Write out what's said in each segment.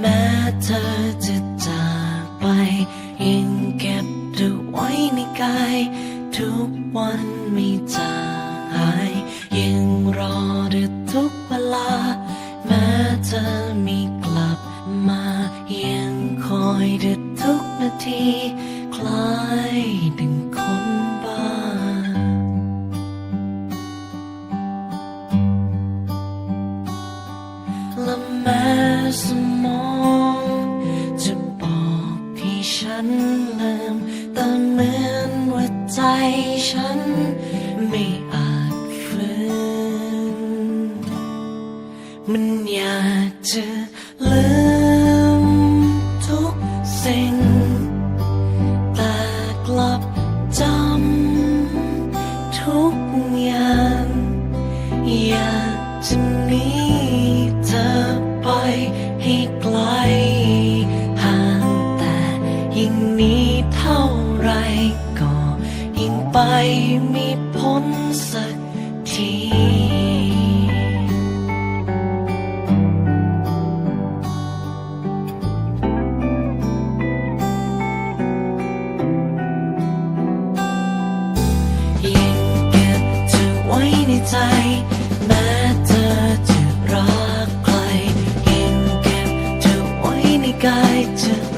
แม้เธอจะจากไป ยังเก็บเธอไว้ในกาย ทุกวันไม่จางหาย ยังรอเธอทุกเวลา แม้เธอไม่กลับมา ยังคอยเธอทุกนาที คล้ายดึง สมองจะบอกให้ฉันลืมแต่เหมือนว่าใจฉันไม่ มีผลสักทียิ่งเก็บเธอไว้ในใจ แม้เธอจะรักใครยิ่งเก็บเธอไว้ในกายเธอ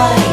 nobody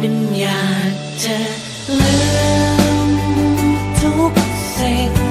มันอยากจะลืมทุกสิ่ง